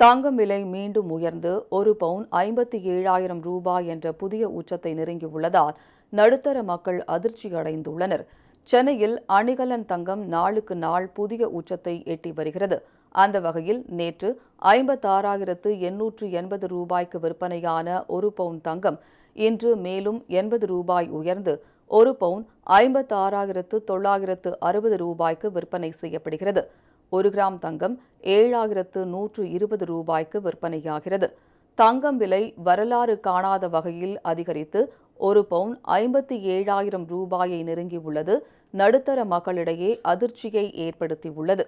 தங்கம் விலை மீண்டும் உயர்ந்து ஒரு பவுன் ஐம்பத்தி ஏழாயிரம் ரூபாய் என்ற புதிய உச்சத்தை நெருங்கியுள்ளதால் நடுத்தர மக்கள் அதிர்ச்சி அடைந்துள்ளனர் சென்னையில் அணிகலன் தங்கம் நாளுக்கு நாள் புதிய உச்சத்தை எட்டி வருகிறது. அந்த வகையில் நேற்று ஐம்பத்தாறாயிரத்து எண்ணூற்று எண்பது ரூபாய்க்கு விற்பனையான ஒரு பவுன் தங்கம் இன்று மேலும் எண்பது ரூபாய் உயர்ந்து ஒரு பவுன் ஐம்பத்தாறாயிரத்து தொள்ளாயிரத்து அறுபது ரூபாய்க்கு விற்பனை செய்யப்படுகிறது. ஒரு கிராம் தங்கம் ஏழாயிரத்து நூற்று இருபது ரூபாய்க்கு விற்பனையாகிறது. தங்கம் விலை வரலாறு காணாத வகையில் அதிகரித்து ஒரு பவுன் ஐம்பத்தி ஏழாயிரம் ரூபாயை நெருங்கியுள்ளது. நடுத்தர மக்களிடையே அதிர்ச்சியை ஏற்படுத்தியுள்ளது.